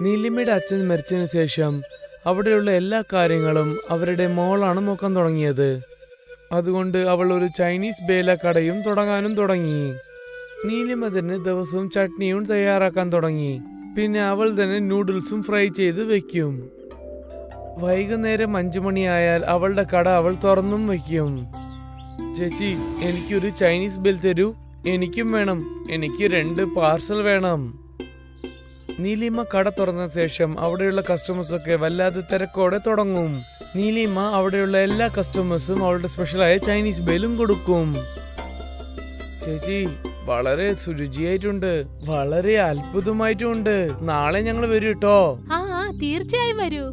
നീലിമയുടെ അച്ഛൻ മരിച്ചതിന് ശേഷം അവിടെയുള്ള എല്ലാ കാര്യങ്ങളും അവരുടെ മോളാണ് നോക്കാൻ തുടങ്ങിയത്. അതുകൊണ്ട് അവൾ ഒരു ചൈനീസ് ബേല കടയും തുടങ്ങാനും തുടങ്ങി. നീലിമ തന്നെ ദിവസവും ചട്നിയും തയ്യാറാക്കാൻ തുടങ്ങി. പിന്നെ അവൾ തന്നെ നൂഡിൽസും ഫ്രൈ ചെയ്ത് വെക്കും. വൈകുന്നേരം അഞ്ചു മണിയായാൽ അവളുടെ കട അവൾ തുറന്നും വെക്കും. ചേച്ചി എനിക്കൊരു ചൈനീസ് ബിൽ തരൂ. എനിക്കും വേണം. എനിക്ക് രണ്ട് പാർസൽ വേണം. നീലിമ കട തുറന്ന ശേഷം അവിടെയുള്ള കസ്റ്റമേഴ്സൊക്കെ വല്ലാതെ തിരക്കോടെ തുടങ്ങും. നീലിമ അവിടെയുള്ള എല്ലാ കസ്റ്റമേഴ്സും അവളുടെ സ്പെഷ്യലായ ചൈനീസ് ബേലും കൊടുക്കും. ചേച്ചി വളരെ സുരുചിയായിട്ടുണ്ട്. വളരെ അത്ഭുതമായിട്ടുണ്ട്. നാളെ ഞങ്ങൾ വരും കേട്ടോ ആ തീർച്ചയായും വരൂ.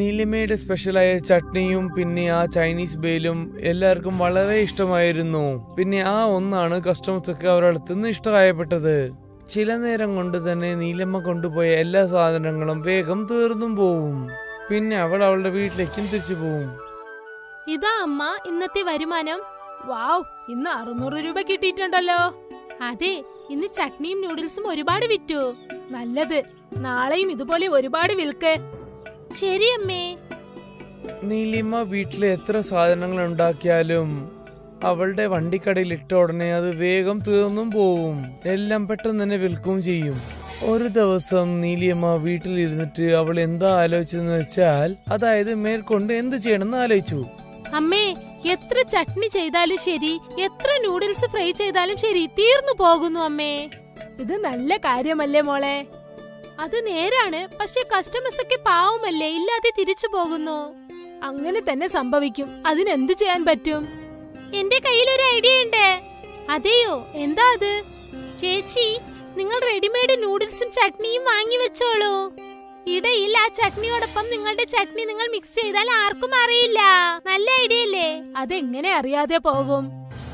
നീലിമയുടെ സ്പെഷ്യലായ ചട്നിയും പിന്നെ ആ ചൈനീസ് ബേലും എല്ലാവർക്കും വളരെ ഇഷ്ടമായിരുന്നു. പിന്നെ ആ ഒന്നാണ് കസ്റ്റമേഴ്സ് ഒക്കെ അവരുടെ അടുത്തുനിന്ന് ഇഷ്ടമായപ്പെട്ടത്. ചില നേരം കൊണ്ട് തന്നെ നീലമ്മ കൊണ്ടുപോയ എല്ലാ സാധനങ്ങളും വേഗം തീർന്നും പോവും. പിന്നെ അവൾ അവളുടെ വീട്ടിലേക്കും തിരിച്ചു പോവും. ഇതാ അമ്മ ഇന്നത്തെ വരുമാനം. വാവ് ഇന്ന് അറുന്നൂറ് രൂപ കിട്ടിയിട്ടുണ്ടല്ലോ. അതെ ഇന്ന് ചട്നിയും നൂഡിൽസും ഒരുപാട് വിറ്റു. നല്ലത്. നാളെയും ഇതുപോലെ ഒരുപാട് വിൽക്ക്. ശരി അമ്മേ. നീലിമ വീട്ടിൽ എത്ര സാധനങ്ങൾ ഉണ്ടാക്കിയാലും അവളുടെ വണ്ടിക്കടയിൽ ഇട്ട ഉടനെ അത് വേഗം തീർന്നും പോവും. എല്ലാം പെട്ടെന്ന് തന്നെ വിൽക്കുകയും ചെയ്യും. ഒരു ദിവസം നീലിയമ്മ വീട്ടിലിരുന്നിട്ട് അവൾ എന്താ ആലോചിച്ചെന്ന് വെച്ചാൽ അതായത് മേൽക്കൊണ്ട് എന്ത് ചെയ്യണമെന്ന് ആലോചിച്ചു. അമ്മേ എത്ര ചട്നി ചെയ്താലും ശരി എത്ര നൂഡിൽസ് ഫ്രൈ ചെയ്താലും ശരി തീർന്നു പോകുന്നു അമ്മേ. ഇത് നല്ല കാര്യമല്ലേ മോളെ? അത് നേരാണ് പക്ഷെ കസ്റ്റമേഴ്സ് ഒക്കെ പാവമല്ലേ ഇല്ലാതെ തിരിച്ചു പോകുന്നു. അങ്ങനെ തന്നെ സംഭവിക്കും. അതിനെന്ത് ചെയ്യാൻ പറ്റും? എന്റെ കയ്യിൽ ഒരു ഐഡിയ ഉണ്ട്. അതെയോ? എന്താ അത്? ചേച്ചി നിങ്ങൾ റെഡിമെയ്ഡ് നൂഡിൽസും ചട്നിയും വാങ്ങി വെച്ചോളൂ. ഇടയിൽ ആ ചട്നിയോടൊപ്പം നിങ്ങളുടെ ചട്നി നിങ്ങൾ മിക്സ് ചെയ്താൽ ആർക്കും അറിയില്ല. നല്ല ഐഡിയ അല്ലേ? അതെങ്ങനെ അറിയാതെ പോകും?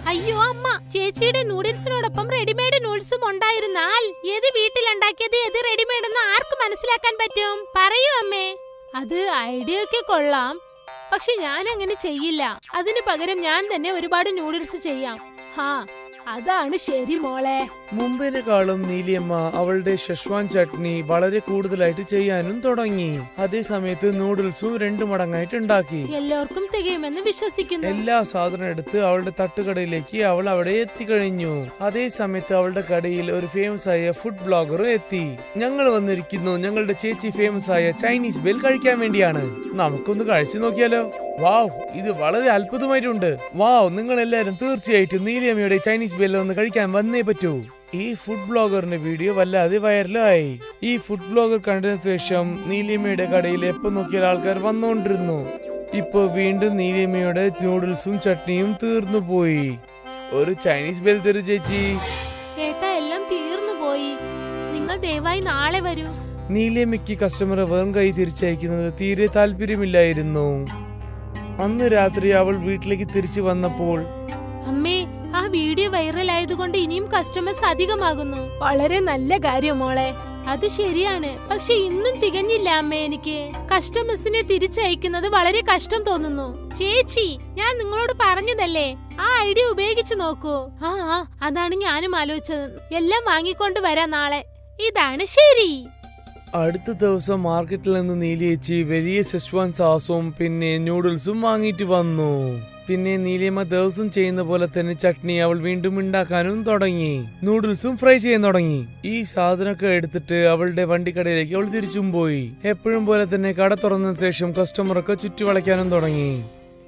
അയ്യോ അമ്മ ചേച്ചിയുടെ നൂഡിൽസിനോടൊപ്പം റെഡിമെയ്ഡ് നൂഡിൽസും ഉണ്ടായിരുന്നാൽ ഏത് വീട്ടിലുണ്ടാക്കിയത് ഏത് റെഡിമെയ്ഡ് എന്ന് ആർക്ക് മനസ്സിലാക്കാൻ പറ്റും? പറയൂ അമ്മേ. അത് ഐഡിയ ഒക്കെ കൊള്ളാം. പക്ഷെ ഞാൻ അങ്ങനെ ചെയ്യില്ല. അതിനു പകരം ഞാൻ തന്നെ ഒരുപാട് നൂഡിൽസ് ചെയ്യാം. ഹാ അതാണ് ശരി മോളെ. മുമ്പിനെക്കാളും നീലിയമ്മ അവളുടെ ഷെഷ്വാൻ ചട്നി വളരെ കൂടുതലായിട്ട് ചെയ്യാനും തുടങ്ങി. അതേ സമയത്ത് നൂഡിൽസും രണ്ടു മടങ്ങായിട്ട് ഉണ്ടാക്കി. എല്ലാവർക്കും തികയുമെന്ന് വിശ്വസിക്കുന്നു. എല്ലാ സാധനം എടുത്ത് അവളുടെ തട്ടുകടയിലേക്ക് അവൾ അവിടെ എത്തിക്കഴിഞ്ഞു. അതേ സമയത്ത് അവളുടെ കടയിൽ ഒരു ഫേമസ് ആയ ഫുഡ് ബ്ലോഗറും എത്തി. ഞങ്ങൾ വന്നിരിക്കുന്നു ഞങ്ങളുടെ ചേച്ചി ഫേമസ് ആയ ചൈനീസ് ബെൽ കഴിക്കാൻ വേണ്ടിയാണ്. നമുക്കൊന്ന് കഴിച്ചു നോക്കിയാലോ? വാവ് ഇത് വളരെ അത്ഭുതമായിട്ടുണ്ട്. വാവ് നിങ്ങൾ എല്ലാവരും തീർച്ചയായിട്ടും നീലിയമ്മയുടെ ചൈനീസ് ബെൽ ഒന്ന് കഴിക്കാൻ വന്നേ പറ്റൂ. ഈ ഫുഡ് ബ്ലോഗറിന്റെ വീഡിയോ വല്ലാതെ വൈറലായി. ഈ ഫുഡ് ബ്ലോഗർ കണ്ടതിനു ശേഷം നീലിയമ്മയുടെ കടയിൽ എപ്പോ നോക്കിയ ആൾക്കാർ വന്നുകൊണ്ടിരുന്നു ഇപ്പൊ വീണ്ടും നീലിയമ്മയുടെ നൂഡിൽസും ചട്നിയും തീർന്നു പോയി. ഒരു ചൈനീസ് ബെൽ തരൂ ചേച്ചി. ഏട്ടാ എല്ലാം തീർന്നു പോയി. നിങ്ങൾ ദയവായി നാളെ വരൂ. നീലിയമ്മയ്ക്ക് കസ്റ്റമറെ വെറും കൈ തിരിച്ചയക്കുന്നത് തീരെ താല്പര്യമില്ലായിരുന്നു. അന്ന് രാത്രി അവൾ വീട്ടിലേക്ക് തിരിച്ചു വന്നപ്പോൾ അമ്മേ ആ വീഡിയോ വൈറൽ ആയതുകൊണ്ട് ഇനിയും കസ്റ്റമേഴ്സ് അധികമാകുന്നു. വളരെ നല്ല കാര്യം മോളെ. അത് ശരിയാണ്. പക്ഷെ ഇന്നും തികഞ്ഞില്ല അമ്മേ എനിക്ക്. കസ്റ്റമേഴ്സിനെ തിരിച്ചയക്കുന്നത് വളരെ കഷ്ടം തോന്നുന്നു. ചേച്ചി ഞാൻ നിങ്ങളോട് പറഞ്ഞതല്ലേ? ആ ഐഡിയ ഉപയോഗിച്ചു നോക്കൂ. ആ അതാണ് ഞാനും ആലോചിച്ചത്. എല്ലാം വാങ്ങിക്കൊണ്ട് വരാം നാളെ. ഇതാണ് ശരി. അടുത്ത ദിവസം മാർക്കറ്റിൽ നിന്ന് നീലിയേച്ചി വലിയ സെഷ്വാൻ സാസും പിന്നെ നൂഡിൽസും വാങ്ങിയിട്ട് വന്നു. പിന്നെ നീലിയമ്മ ദിവസം ചെയ്യുന്ന പോലെ തന്നെ ചട്നി അവൾ വീണ്ടും ഉണ്ടാക്കാനും തുടങ്ങി. നൂഡിൽസും ഫ്രൈ ചെയ്യാൻ തുടങ്ങി. ഈ സാധനമൊക്കെ എടുത്തിട്ട് അവളുടെ വണ്ടിക്കടയിലേക്ക് അവൾ തിരിച്ചും പോയി. എപ്പോഴും പോലെ തന്നെ കട തുറന്ന ശേഷം കസ്റ്റമറൊക്കെ ചുറ്റുവളയ്ക്കാനും തുടങ്ങി.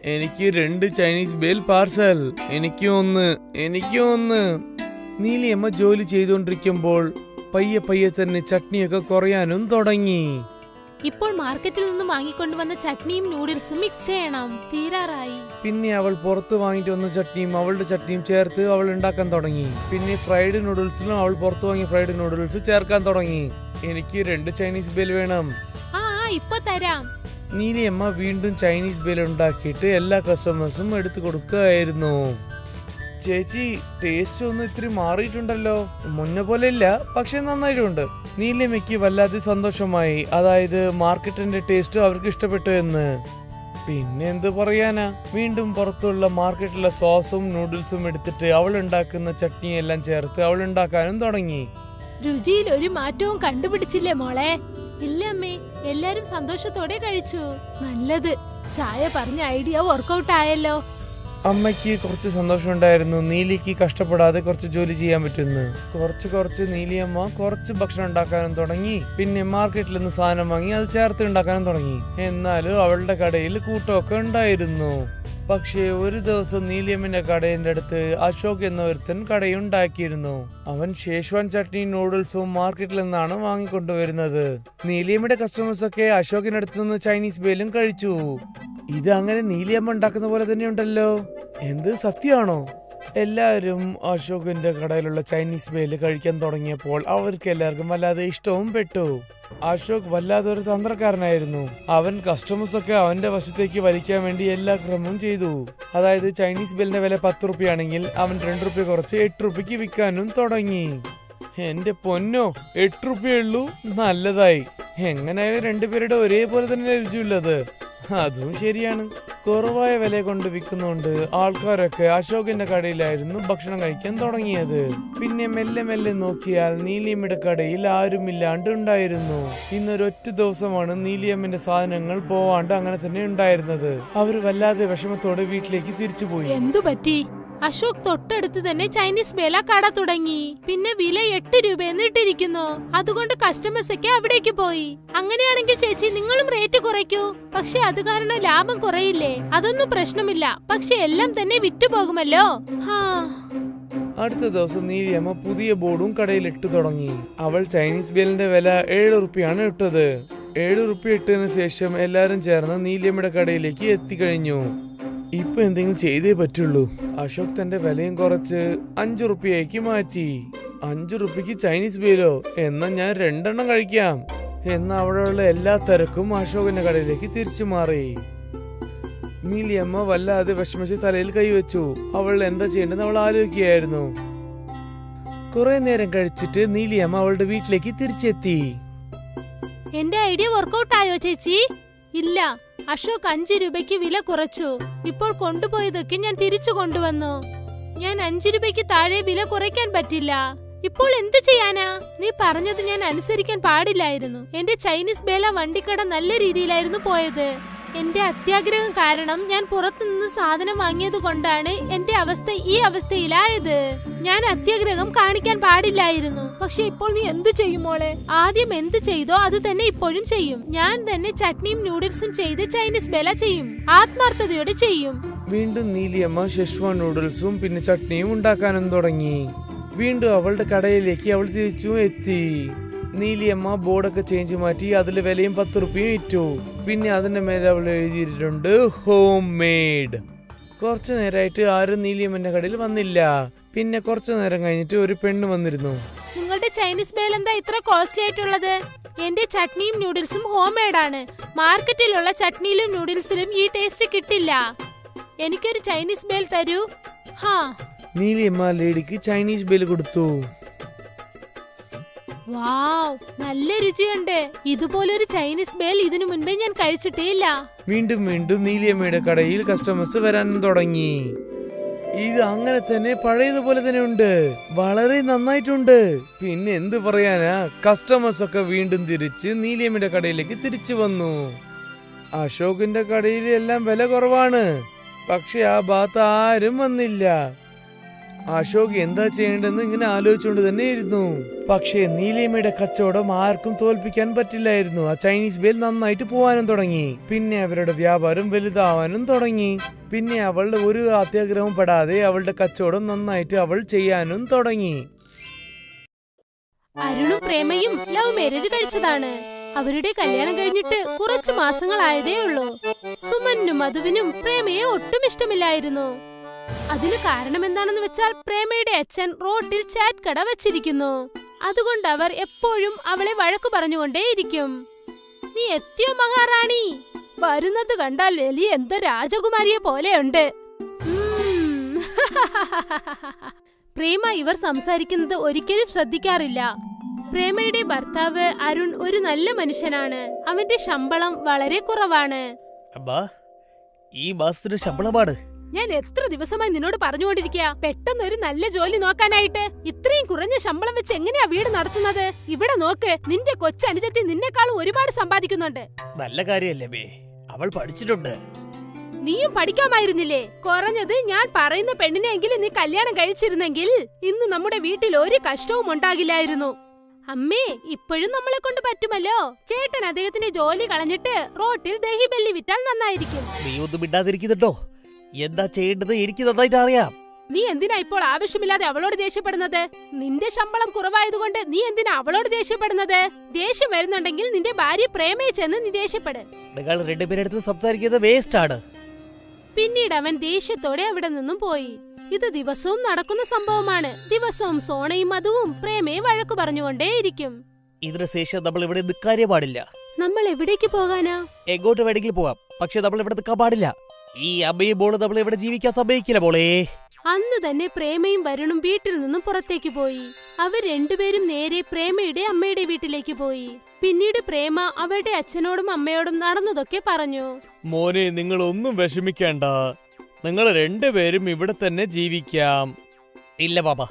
എനിക്ക് രണ്ട് ചൈനീസ് ബേൽ പാർസൽ എനിക്കും ഒന്ന്. എനിക്കും ഒന്ന്. നീലിയമ്മ ജോലി ചെയ്തുകൊണ്ടിരിക്കുമ്പോൾ പയ്യെ പയ്യെ തന്നെ ചട്നിയൊക്കെ കുറയാനും തുടങ്ങി. ഇപ്പോൾ മാർക്കറ്റിൽ നിന്ന് വാങ്ങിക്കൊണ്ടുവന്ന ചട്നിയും നൂഡിൽസും മിക്സ് ചെയ്യണം. തീരാറായി. പിന്നെ അവൾ പുറത്ത് വാങ്ങിട്ട് വന്ന ചട്നിയും അവളുടെ ചട്നിയും ചേർത്ത് അവൾ ഉണ്ടാക്കാൻ തുടങ്ങി. പിന്നെ ഫ്രൈഡ് നൂഡിൽസിലും അവൾ പുറത്ത് വാങ്ങി ഫ്രൈഡ് നൂഡിൽസ് ചേർക്കാൻ തുടങ്ങി. എനിക്ക് രണ്ട് ചൈനീസ് ബേൽ വേണം. ആ ആ ഇപ്പൊ തരാം. നീലിയമ്മ വീണ്ടും ചൈനീസ് ബേൽ ഉണ്ടാക്കിയിട്ട് എല്ലാ കസ്റ്റമേഴ്സും എടുത്തു കൊടുക്കുകയായിരുന്നു ചേച്ചി ടേസ്റ്റ് ഒന്നും ഇത്തിരി മാറിയിട്ടുണ്ടല്ലോ. മുന്നേ പോലെ ഇല്ല പക്ഷെ നന്നായിട്ടുണ്ട്. നീലിമയ്ക്ക് വല്ലാതെ സന്തോഷമായി. അതായത് മാർക്കറ്റിന്റെ ടേസ്റ്റ് അവർക്ക് ഇഷ്ടപ്പെട്ടു എന്ന്. പിന്നെ എന്ത് പറയാനാ? വീണ്ടും പുറത്തുള്ള മാർക്കറ്റിലെ സോസും നൂഡിൽസും എടുത്തിട്ട് അവൾ ഉണ്ടാക്കുന്ന ചട്നിയെല്ലാം ചേർത്ത് അവൾ ഉണ്ടാക്കാനും തുടങ്ങി. രുചിയിൽ ഒരു മാറ്റവും കണ്ടുപിടിച്ചില്ലേ മോളെ? ഇല്ല അമ്മേ എല്ലാരും സന്തോഷത്തോടെ കഴിച്ചു. നല്ലത്. ചായ പറഞ്ഞ ഐഡിയ വർക്കൗട്ട് ആയല്ലോ. അമ്മയ്ക്ക് കുറച്ച് സന്തോഷമുണ്ടായിരുന്നു. നീലിക്ക് കഷ്ടപ്പെടാതെ കുറച്ച് ജോലി ചെയ്യാൻ പറ്റുന്നു. കുറച്ച് കുറച്ച് നീലിയമ്മ കുറച്ച് ഭക്ഷണം ഉണ്ടാക്കാനും തുടങ്ങി. പിന്നെ മാർക്കറ്റിൽ നിന്ന് സാധനം വാങ്ങി അത് ചേർത്ത് ഉണ്ടാക്കാനും തുടങ്ങി. എന്നാലും അവളുടെ കടയിൽ കൂട്ടമൊക്കെ ഉണ്ടായിരുന്നു. പക്ഷേ ഒരു ദിവസം നീലിയമ്മന്റെ കടയിന്റെ അടുത്ത് അശോക് എന്ന ഒരുത്തൻ കടയുണ്ടാക്കിയിരുന്നു. അവൻ ഷേഷ്വാൻ ചട്നി നൂഡിൽസും മാർക്കറ്റിൽ നിന്നാണ് വാങ്ങിക്കൊണ്ടുവരുന്നത്. നീലിയമ്മയുടെ കസ്റ്റമേഴ്സ് ഒക്കെ അശോകിനടുത്ത് നിന്ന് ചൈനീസ് ബേലും കഴിച്ചു. ഇത് അങ്ങനെ നീലിയമ്മ ഉണ്ടാക്കുന്ന പോലെ തന്നെ ഉണ്ടല്ലോ. എന്ത് സത്യമാണോ? എല്ലാവരും അശോകിന്റെ കടയിലുള്ള ചൈനീസ് മേൽ കഴിക്കാൻ തുടങ്ങിയപ്പോൾ അവർക്ക് എല്ലാവർക്കും വല്ലാതെ ഇഷ്ടവും പെട്ടു. അശോക് വല്ലാതെ ഒരു തന്ത്രക്കാരനായിരുന്നു. അവൻ കസ്റ്റമേഴ്സ് ഒക്കെ അവന്റെ വശത്തേക്ക് വലിക്കാൻ വേണ്ടി എല്ലാ ക്രമവും ചെയ്തു. അതായത് ചൈനീസ് ബെല്ലിന്റെ വില പത്ത് റുപ്യാണെങ്കിൽ അവൻ രണ്ട് റുപ്യ കുറച്ച് എട്ട് റുപ്യക്ക് വിൽക്കാനും തുടങ്ങി. എന്റെ പൊന്നോ എട്ട് റുപ്യ ഉള്ളൂ? നല്ലതായി. എങ്ങനെയായാലും രണ്ടുപേരുടെ ഒരേപോലെ തന്നെ രുചിയുള്ളത് അതും ശരിയാണ്. കുറവായ വില കൊണ്ട് വിൽക്കുന്നോണ്ട് ആൾക്കാരൊക്കെ അശോകിന്റെ കടയിലായിരുന്നു ഭക്ഷണം കഴിക്കാൻ തുടങ്ങിയത്. പിന്നെ മെല്ലെ മെല്ലെ നോക്കിയാൽ നീലിയമ്മയുടെ കടയിൽ ആരുമില്ലാണ്ട് ഉണ്ടായിരുന്നു. ഇന്നൊരൊറ്റ ദിവസമാണ് നീലിയമ്മന്റെ സാധനങ്ങൾ പോവാണ്ട് അങ്ങനെ തന്നെ ഉണ്ടായിരുന്നത്. അവർ വല്ലാതെ വിഷമത്തോടെ വീട്ടിലേക്ക് തിരിച്ചുപോയി. എന്തു പറ്റി? അശോക് തൊട്ടടുത്ത് തന്നെ ചൈനീസ് ബേല കട തുടങ്ങി. പിന്നെ വില എട്ട് രൂപയെന്ന് ഇട്ടിരിക്കുന്നു. അതുകൊണ്ട് കസ്റ്റമേഴ്സ് ഒക്കെ അവിടേക്ക് പോയി. അങ്ങനെയാണെങ്കിൽ ചേച്ചി നിങ്ങളും റേറ്റ് കുറയ്ക്കൂ. പക്ഷെ അത് കാരണം ലാഭം കുറയില്ലേ? അതൊന്നും പ്രശ്നമില്ല. പക്ഷെ എല്ലാം തന്നെ വിറ്റുപോകുമല്ലോ? ഹാ. അടുത്ത ദിവസം നീലിയമ്മ പുതിയ ബോർഡും കടയിൽ ഇട്ടു തുടങ്ങി. അവൾ ചൈനീസ് ബേലിന്റെ വില ഏഴ് റുപ്യാണ് ഇട്ടത്. ഏഴ് റുപ്യ ഇട്ടതിന് ശേഷം എല്ലാരും ചേർന്ന് നീലിയമ്മയുടെ കടയിലേക്ക് എത്തിക്കഴിഞ്ഞു. ഇപ്പൊ എന്തെങ്കിലും ചെയ്തേ പറ്റുള്ളൂ. അശോക് തന്റെ വിലയും കുറച്ച് അഞ്ചു റുപ്യയ്ക്ക് മാറ്റി. അഞ്ചു റുപ്യക്ക് ചൈനീസ് ബീലോ എന്നാ ഞാൻ രണ്ടെണ്ണം കഴിക്കാം. എന്ന അവിടെയുള്ള എല്ലാ തിരക്കും അശോകന്റെ കടയിലേക്ക് തിരിച്ചു മാറി. നീലിയമ്മ വല്ലാതെ വിഷമിച്ച് തലയിൽ കൈവച്ചു അവൾ എന്താ ചെയ്യേണ്ടതെന്ന് അവൾ ആലോചിക്കുകയായിരുന്നു. കുറെ നേരം കഴിച്ചിട്ട് നീലിയമ്മ അവളുടെ വീട്ടിലേക്ക് തിരിച്ചെത്തി. എന്റെ ഐഡിയ വർക്കൗട്ട് ആയോ ചേച്ചി? ഇല്ല. അശോക് അഞ്ചു രൂപയ്ക്ക് വില കുറച്ചു. ഇപ്പോൾ കൊണ്ടുപോയതൊക്കെ ഞാൻ തിരിച്ചു കൊണ്ടുവന്നു. ഞാൻ അഞ്ചു രൂപയ്ക്ക് താഴെ വില കുറയ്ക്കാൻ പറ്റില്ല. ഇപ്പോൾ എന്തു ചെയ്യാനാ? നീ പറഞ്ഞത് ഞാൻ അനുസരിക്കാൻ പാടില്ലായിരുന്നു. എന്റെ ചൈനീസ് ബേല വണ്ടിക്കട നല്ല രീതിയിലായിരുന്നു പോയത്. എന്റെ അത്യാഗ്രഹം കാരണം ഞാൻ പുറത്തുനിന്ന് സാധനം വാങ്ങിയത് കൊണ്ടാണ് എന്റെ അവസ്ഥ ഈ അവസ്ഥയിലായത്. ഞാൻ അത്യാഗ്രഹം കാണിക്കാൻ പാടില്ലായിരുന്നു. പക്ഷെ ഇപ്പോൾ നീ എന്തു ചെയ്യും മോളെ? ആദ്യം എന്ത് ചെയ്തോ അത് തന്നെ ഇപ്പോഴും ചെയ്യും. ഞാൻ തന്നെ ചട്നിയും നൂഡിൽസും ചെയ്ത് ചൈനീസ് ബെല ചെയ്യും. ആത്മാർത്ഥതയോടെ ചെയ്യും. വീണ്ടും നീലിയമ്മ ഷെഷ്വാൻ നൂഡിൽസും പിന്നെ ചട്നിയും ഉണ്ടാക്കാനും തുടങ്ങി. വീണ്ടും അവളുടെ കടയിലേക്ക് അവൾ തിരിച്ചു എത്തി. നീലിയമ്മ ബോർഡൊക്കെ ചേഞ്ച് മാറ്റി അതിൽ വിലയും പത്ത് റുപ്യയും ഇറ്റു പിന്നെ അതിന്റെ മേലെ അവൾ എഴുതിയിട്ടുണ്ട് ഹോം മെയ്ഡ് കുറച്ചു നേരമായിട്ട് ആരും നീലിയമ്മന്റെ കടയിൽ വന്നില്ല. പിന്നെ കുറച്ചു നേരം കഴിഞ്ഞിട്ട് ഒരു പെണ്ണ് വന്നിരുന്നു. നിങ്ങളുടെ ചൈനീസ് മേൽ എന്താ ഇത്ര കോസ്റ്റ്ലി ആയിട്ടുള്ളത്? എന്റെ ചട്നിയും നൂഡിൽസും ഹോം മെയ്ഡ് ആണ്. മാർക്കറ്റിലുള്ള ചട്നിയിലും നൂഡിൽസിലും ഈ ടേസ്റ്റ് കിട്ടില്ല. എനിക്കൊരു ചൈനീസ് ബേൽ തരൂ. ഹാ. നീലിയമ്മ ലേഡിക്ക് ചൈനീസ് ബേൽ കൊടുത്തു. വാവ് നല്ല രുചിയുണ്ട്. ഇതുപോലൊരു ചൈനീസ് ബേൽ ഇതിനു മുൻപേ ഞാൻ കഴിച്ചിട്ടേ ഇല്ല വീണ്ടും വീണ്ടും നീലിയമ്മയുടെ കടയിൽ കസ്റ്റമേഴ്സ് വരാൻ തുടങ്ങി. ഇത് അങ്ങനെ തന്നെ പഴയതുപോലെ തന്നെ ഉണ്ട്. വളരെ നന്നായിട്ടുണ്ട്. പിന്നെ എന്ത് പറയാനാ കസ്റ്റമേഴ്സ് ഒക്കെ വീണ്ടും തിരിച്ച് നീലിയമ്മയുടെ കടയിലേക്ക് തിരിച്ചു വന്നു. അശോകിന്റെ കടയിൽ എല്ലാം വില കുറവാണ്. പക്ഷെ ആ ഭാഗത്ത് ആരും വന്നില്ല. അശോക് എന്താ ചെയ്യേണ്ടെന്ന് ഇങ്ങനെ ആലോചിച്ചുകൊണ്ട് തന്നെ ഇരുന്നു പക്ഷേ നീലിയമ്മയുടെ കച്ചവടം ആർക്കും തോൽപ്പിക്കാൻ പറ്റില്ലായിരുന്നു. ആ ചൈനീസ് ബേൽ നന്നായിട്ട് പോവാനും തുടങ്ങി. പിന്നെ അവരുടെ വ്യാപാരം വലുതാവാനും തുടങ്ങി. പിന്നെ അവളുടെ ഒരു അത്യാഗ്രഹവും പെടാതെ അവളുടെ കച്ചവടം നന്നായിട്ട് അവൾ ചെയ്യാനും തുടങ്ങി. അരുണും പ്രേമയും ലവ് മാരേജ് കഴിച്ചതാണ്. അവരുടെ കല്യാണം കഴിഞ്ഞിട്ട് കുറച്ചു മാസങ്ങളായതേ ഉള്ളൂ സുമനും മധുവിനും പ്രേമയെ ഒട്ടും ഇഷ്ടമില്ലായിരുന്നു. അതിന് കാരണം എന്താണെന്ന് വെച്ചാൽ പ്രേമയുടെ അച്ഛൻ റോട്ടിൽ ചാറ്റ് കട വച്ചിരിക്കുന്നു. അതുകൊണ്ട് അവർ എപ്പോഴും അവളെ വഴക്കു പറഞ്ഞുകൊണ്ടേയിരിക്കും. നീ എത്തിയോ മഹാറാണി? വരുന്നത് കണ്ടാൽ വലിയ എന്തോ രാജകുമാരിയെ പോലെയുണ്ട്. പ്രേമ ഇവർ സംസാരിക്കുന്നത് ഒരിക്കലും ശ്രദ്ധിക്കാറില്ല. പ്രേമയുടെ ഭർത്താവ് അരുൺ ഒരു നല്ല മനുഷ്യനാണ്. അവന്റെ ശമ്പളം വളരെ കുറവാണ്. ഈ മാസത്തിന് ശമ്പളമാണ്. ഞാൻ എത്ര ദിവസമായി നിന്നോട് പറഞ്ഞുകൊണ്ടിരിക്കുക പെട്ടെന്ന് ഒരു നല്ല ജോലി നോക്കാനായിട്ട്. ഇത്രയും കുറഞ്ഞ ശമ്പളം വെച്ച് എങ്ങനെയാ വീട് നടത്തുന്നത്? ഇവിടെ നോക്ക് നിന്റെ കൊച്ചനുജത്തി നിന്നെക്കാളും ഒരുപാട് സമ്പാദിക്കുന്നുണ്ട്. നല്ല കാര്യല്ലേ ബേ. അവൾ പഠിച്ചിട്ടുണ്ട്. നീയും പഠിക്കാമായിരുന്നില്ലേ? കുറഞ്ഞത് ഞാൻ പറയുന്ന പെണ്ണിനെങ്കിലും നീ കല്യാണം കഴിച്ചിരുന്നെങ്കിൽ ഇന്ന് നമ്മുടെ വീട്ടിൽ ഒരു കഷ്ടവും ഉണ്ടാകില്ലായിരുന്നു. അമ്മേ ഇപ്പോഴും നമ്മളെ കൊണ്ട് പറ്റുമല്ലോ? ചേട്ടൻ അദ്ദേഹത്തിന്റെ ജോലി കളഞ്ഞിട്ട് റോട്ടിൽ ദഹി ദഹിബല്ലി വിറ്റാൽ നന്നായിരിക്കും. നീ ഒന്നും മിണ്ടാതിരിക്കുന്നുണ്ടോ? എന്താ ചെയ്യേണ്ടത് എനിക്ക് നന്നായിട്ട് അറിയാം നീ എന്തിനാ ഇപ്പോൾ ആവശ്യമില്ലാതെ അവളോട് ദേഷ്യപ്പെടുന്നത്? നിന്റെ ശമ്പളം കുറവായതുകൊണ്ട് നീ എന്തിനാ അവളോട് ദേഷ്യപ്പെടുന്നത്? ദേഷ്യം വരുന്നുണ്ടെങ്കിൽ നിന്റെ ഭാര്യ പ്രേമയെ ചെന്ന് നീ ദേഷ്യപ്പെട്. നിങ്ങൾ രണ്ടുപേരെടുത്ത് സംസാരിക്കുന്നത് വേസ്റ്റ് ആണ് പിന്നീട് അവൻ ദേഷ്യത്തോടെ അവിടെ നിന്നും പോയി. ഇത് ദിവസവും നടക്കുന്ന സംഭവമാണ്. ദിവസവും സോണയും മധുവും പ്രേമയെ വഴക്കു പറഞ്ഞുകൊണ്ടേയിരിക്കും. ഇതിന് ശേഷം നമ്മൾ ഇവിടെ നിൽക്കാനേ പാടില്ല. നമ്മൾ എവിടേക്ക് പോകാനാ? എങ്ങോട്ട് വേണമെങ്കിൽ പോവാം. പക്ഷെ നമ്മൾ ഇവിടെ നിൽക്കാൻ പാടില്ല. ഈ അമ്മയും മോൾ നമ്മൾ ഇവിടെ ജീവിക്കാൻ സമ്മതിക്കില്ല മോളെ. അന്ന് തന്നെ പ്രേമയും വരുണും വീട്ടിൽ നിന്നും പുറത്തേക്ക് പോയി. അവർ രണ്ടുപേരും നേരെ പ്രേമയുടെ അമ്മയുടെ വീട്ടിലേക്ക് പോയി. പിന്നീട് പ്രേമ അവളുടെ അച്ഛനോടും അമ്മയോടും നടന്നതൊക്കെ പറഞ്ഞു. മോനെ നിങ്ങൾ ഒന്നും വിഷമിക്കേണ്ട. നിങ്ങൾ രണ്ടുപേരും ഇവിടെ തന്നെ ജീവിക്കാം. ഇല്ല പാപ്പ.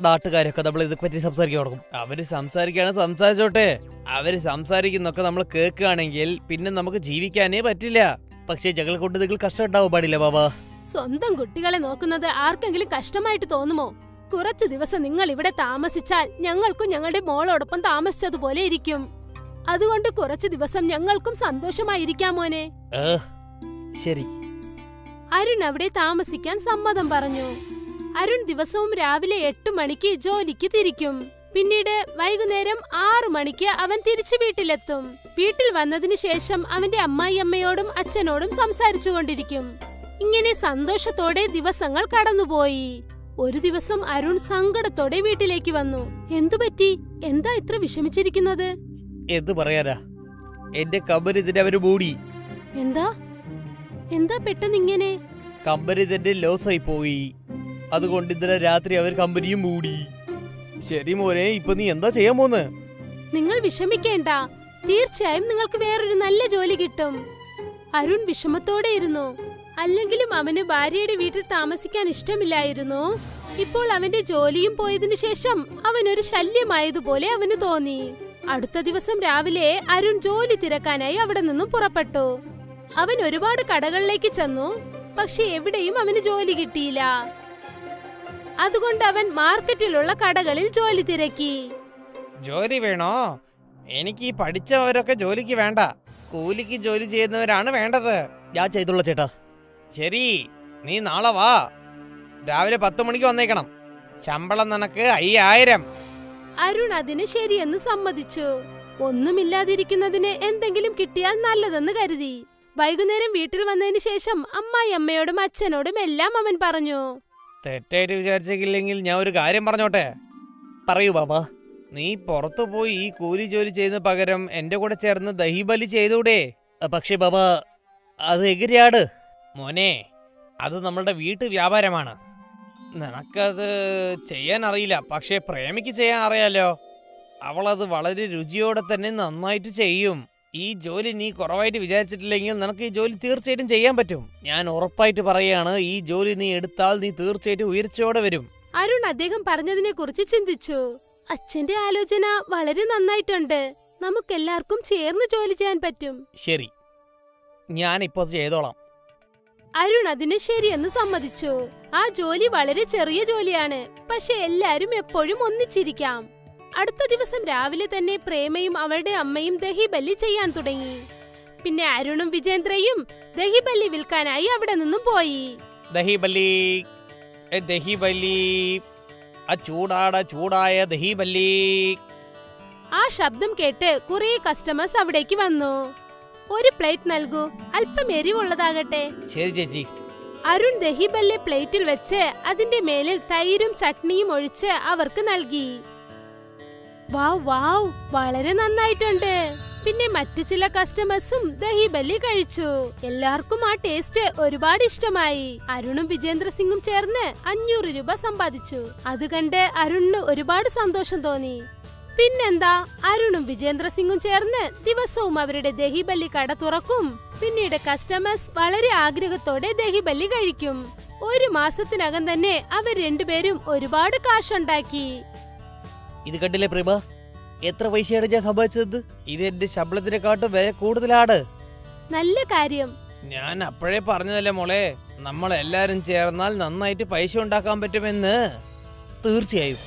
നാട്ടുകാരൊക്കെ നമ്മൾ ഇതൊക്കെ പറ്റി സംസാരിക്കാൻ തുടങ്ങും. അവർ സംസാരിക്കാണ് സംസാരിച്ചോട്ടെ. അവർ സംസാരിക്കുന്നൊക്കെ നമ്മൾ കേൾക്കുകയാണെങ്കിൽ പിന്നെ നമുക്ക് ജീവിക്കാനേ പറ്റില്ല. പക്ഷേ ഞങ്ങൾ കൊണ്ട് നിങ്ങൾ കഷ്ടം ഉണ്ടാവാൻ പാടില്ല ബാബ സ്വന്തം കുട്ടികളെ നോക്കുന്നത് ആർക്കെങ്കിലും കഷ്ടമായിട്ട് തോന്നുമോ? കുറച്ചു ദിവസം നിങ്ങൾ ഇവിടെ താമസിച്ചാൽ ഞങ്ങൾക്കും ഞങ്ങളുടെ മോളോടൊപ്പം താമസിച്ചതുപോലെ ഇരിക്കും. അതുകൊണ്ട് കുറച്ചു ദിവസം ഞങ്ങൾക്കും സന്തോഷമായിരിക്കാം മോനെ. ശരി. അരുൺ അവിടെ താമസിക്കാൻ സമ്മതം പറഞ്ഞു. അരുൺ ദിവസവും രാവിലെ എട്ട് മണിക്ക് ജോലിക്ക് തിരിക്കും. പിന്നീട് വൈകുന്നേരം ആറു മണിക്ക് അവൻ തിരിച്ചു വീട്ടിലെത്തും. വീട്ടിൽ വന്നതിനു ശേഷം അവന്റെ അമ്മായിയമ്മയോടും അച്ഛനോടും സംസാരിച്ചു കൊണ്ടിരിക്കും ഇങ്ങനെ സന്തോഷത്തോടെ ദിവസങ്ങൾ കടന്നുപോയി. ഒരു ദിവസം അരുൺ സങ്കടത്തോടെ വീട്ടിലേക്ക് വന്നു. എന്തുപറ്റി? എന്താ ഇത്ര വിഷമിച്ചിരിക്കുന്നത്? എന്ത് പറയാനാ? എന്റെ കമ്പനി അവർ മൂടി. എന്താ? എന്താ പെട്ടെന്ന് ഇങ്ങനെ കമ്പനി ലോസ് ആയി പോയി. അതുകൊണ്ട് ഇന്നലെ രാത്രി അവർ കമ്പനിയും മൂടി. ശരി മോനെ ഇപ്പൊ നീ എന്താ ചെയ്യാൻ പോന്ന്? നിങ്ങൾ വിഷമിക്കേണ്ട. തീർച്ചയായും നിങ്ങൾക്ക് വേറൊരു നല്ല ജോലി കിട്ടും. അരുൺ വിഷമത്തോടെ ഇരുന്നു അല്ലെങ്കിലും അവന് ഭാര്യയുടെ വീട്ടിൽ താമസിക്കാൻ ഇഷ്ടമില്ലായിരുന്നു. ഇപ്പോൾ അവന്റെ ജോലിയും പോയതിനു ശേഷം അവനൊരു ശല്യമായതുപോലെ അവന് തോന്നി. അടുത്ത ദിവസം രാവിലെ അരുൺ ജോലി തിരക്കാനായി അവിടെ നിന്നും പുറപ്പെട്ടു. അവൻ ഒരുപാട് കടകളിലേക്ക് ചെന്നു. പക്ഷെ എവിടെയും അവന് ജോലി കിട്ടിയില്ല. അതുകൊണ്ട് അവൻ മാർക്കറ്റിലുള്ള കടകളിൽ ജോലി തിരക്കി. ജോലി വേണോ? എനിക്ക് ഈ പഠിച്ചവരൊക്കെ ജോലിക്ക് വേണ്ട. കൂലിക്ക് ജോലി ചെയ്യുന്നവരാണ് വേണ്ടത്. ഞാൻ ചെയ്തുള്ള ചേട്ടാ. ശരി നീ നാളെ വാ. രാവിലെ പത്ത് മണിക്ക് വന്നേക്കണം. ശമ്പളം നിനക്ക് അയ്യായിരം. അരുൺ അതിന് ശരിയെന്ന് സമ്മതിച്ചു. ഒന്നുമില്ലാതിരിക്കുന്നതിന് എന്തെങ്കിലും കിട്ടിയാൽ നല്ലതെന്ന് കരുതി. വൈകുന്നേരം വീട്ടിൽ വന്നതിന് ശേഷം അമ്മായി അമ്മയോടും അച്ഛനോടും എല്ലാം അവൻ പറഞ്ഞു. തെറ്റായിട്ട് വിചാരിച്ചേക്കില്ലെങ്കിൽ ഞാൻ ഒരു കാര്യം പറഞ്ഞോട്ടെ? പറയൂ ബാബ. നീ പുറത്തു പോയി ഈ കൂലി ജോലി ചെയ്യുന്ന പകരം എന്റെ കൂടെ ചേർന്ന് ദഹിബലി ചെയ്തൂടെ? പക്ഷെ ബാബ അത് എങ്ങനെയാണ് മോനെ അത് നമ്മളുടെ വീട്ടു വ്യാപാരമാണ്. നിനക്കത് ചെയ്യാൻ അറിയില്ല. പക്ഷേ പ്രേമിക്ക് ചെയ്യാൻ അറിയാലോ. അവളത് വളരെ രുചിയോടെ തന്നെ നന്നായിട്ട് ചെയ്യും. ഈ ജോലി നീ കുറവായിട്ട് വിചാരിച്ചിട്ടില്ലെങ്കിൽ നിനക്ക് ഈ ജോലി തീർച്ചയായിട്ടും ചെയ്യാൻ പറ്റും. ഞാൻ ഉറപ്പായിട്ട് പറയാണ് ഈ ജോലി നീ എടുത്താൽ നീ തീർച്ചയായിട്ടും ഉയർച്ചയോടെ വരും. അരുൺ അദ്ദേഹം പറഞ്ഞതിനെ കുറിച്ച് ചിന്തിച്ചു. അച്ഛന്റെ ആലോചന വളരെ നന്നായിട്ടുണ്ട്. നമുക്കെല്ലാവർക്കും ചേർന്ന് ജോലി ചെയ്യാൻ പറ്റും. ശരി. ഞാൻ ഇപ്പൊ ചെയ്തോളാം. അരുൺ അതിന് ശരിയെന്ന് സമ്മതിച്ചു. ആ ജോലി വളരെ ചെറിയ ജോലിയാണ്. പക്ഷെ എല്ലാരും എപ്പോഴും ഒന്നിച്ചിരിക്കാം. അടുത്ത ദിവസം രാവിലെ തന്നെ പ്രേമയും അവളുടെ അമ്മയും ദഹിബല്ലി ചെയ്യാൻ തുടങ്ങി. പിന്നെ അരുണും വിജേന്ദ്രയും ദഹിബല്ലി വിൽക്കാനായി അവിടെ നിന്നും പോയി. ദഹിബല്ലി ആ ചൂടാട ചൂടായ ദഹിബല്ലി ആ ശബ്ദം കേട്ട് കുറെ കസ്റ്റമേഴ്സ് അവിടേക്ക് വന്നു. ഒരു പ്ലേറ്റ് നൽകൂ അല്പം എരിവുള്ളതാകട്ടെ. ശരി ചേച്ചി. അരുൺ ദഹിബല്ലെ പ്ലേറ്റിൽ വെച്ച് അതിന്റെ മേലിൽ തൈരും ചട്നിയും ഒഴിച്ച് അവർക്ക് നൽകി. വളരെ നന്നായിട്ടുണ്ട്. പിന്നെ മറ്റു ചില കസ്റ്റമേഴ്സും ദഹി ബലി കഴിച്ചു. എല്ലാവർക്കും ആ ടേസ്റ്റ് ഒരുപാട് ഇഷ്ടമായി. അരുണും വിജേന്ദ്ര സിംഗും ചേർന്ന് അഞ്ഞൂറ് രൂപ സമ്പാദിച്ചു. അത് കണ്ട് അരുണിന് ഒരുപാട് സന്തോഷം തോന്നി. പിന്നെന്താ? അരുണും വിജേന്ദ്ര സിംഗും ചേർന്ന് ദിവസവും അവരുടെ ദഹി ബലി കട തുറക്കും. പിന്നീട് കസ്റ്റമേഴ്സ് വളരെ ആഗ്രഹത്തോടെ ദഹിബല്ലി കഴിക്കും. ഒരു മാസത്തിനകം തന്നെ അവർ രണ്ടുപേരും ഒരുപാട് കാശുണ്ടാക്കി ഇത് കണ്ടില്ലേ പ്രേമ? എത്ര പൈസയാണ് ഞാൻ സമ്പാദിച്ചത്? ഇത് എന്റെ ശമ്പളത്തിനെക്കാട്ടും വില കൂടുതലാണ്. നല്ല കാര്യം. ഞാൻ അപ്പോഴേ പറഞ്ഞതല്ലേ മോളെ നമ്മൾ എല്ലാരും ചേർന്നാൽ നന്നായിട്ട് പൈസ ഉണ്ടാക്കാൻ പറ്റുമെന്ന്. തീർച്ചയായും.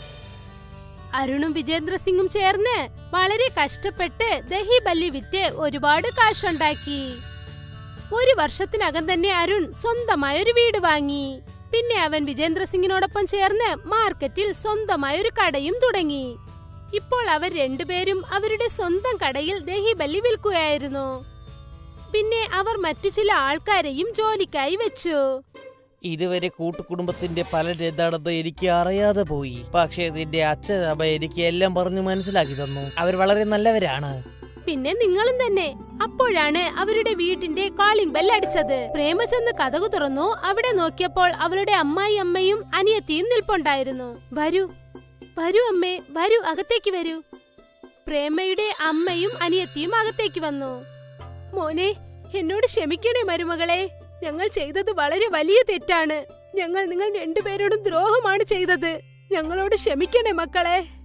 അരുണും വിജേന്ദ്ര സിംഗും ചേർന്ന് വളരെ കഷ്ടപ്പെട്ട് ദഹി ബല്ലി വിറ്റ് ഒരുപാട് കാശുണ്ടാക്കി. ഒരു വർഷത്തിനകം തന്നെ അരുൺ സ്വന്തമായ ഒരു വീട് വാങ്ങി. പിന്നെ അവൻ വിജേന്ദ്ര സിംഗിനോടൊപ്പം ചേർന്ന് മാർക്കറ്റിൽ സ്വന്തമായ ഒരു കടയും തുടങ്ങി. ഇപ്പോൾ അവർ രണ്ടുപേരും അവരുടെ സ്വന്തം കടയിൽ ദഹിബലി വിൽക്കുകയായിരുന്നു. പിന്നെ അവർ മറ്റു ചില ആൾക്കാരെയും ജോലിക്കായി വെച്ചു. ഇതുവരെ കൂട്ടുകുടുംബത്തിന്റെ പല രഥാണെന്ന് എനിക്ക് അറിയാതെ പോയി. പക്ഷേ നിന്റെ അച്ഛൻ അമ്മ എനിക്ക് എല്ലാം പറഞ്ഞു മനസ്സിലാക്കി തന്നു. അവർ വളരെ നല്ലവരാണ്. പിന്നെ നിങ്ങളും തന്നെ. അപ്പോഴാണ് അവരുടെ വീട്ടിന്റെ കോളിംഗ് ബെൽ അടിച്ചത്. പ്രേമചന്ദ് കഥകു തുറന്നു. അവിടെ നോക്കിയപ്പോൾ അവളുടെ അമ്മായി അമ്മയും അനിയത്തിയും നിൽപ്പുണ്ടായിരുന്നു. വരൂ വരൂ അമ്മേ വരൂ അകത്തേക്ക് വരൂ. പ്രേമയുടെ അമ്മയും അനിയത്തിയും അകത്തേക്ക് വന്നു. മോനെ എന്നോട് ക്ഷമിക്കണേ മരുമകളെ. ഞങ്ങൾ ചെയ്തത് വളരെ വലിയ തെറ്റാണ്. ഞങ്ങൾ നിങ്ങൾ രണ്ടുപേരോടും ദ്രോഹമാണ് ചെയ്തത്. ഞങ്ങളോട് ക്ഷമിക്കണേ മക്കളെ.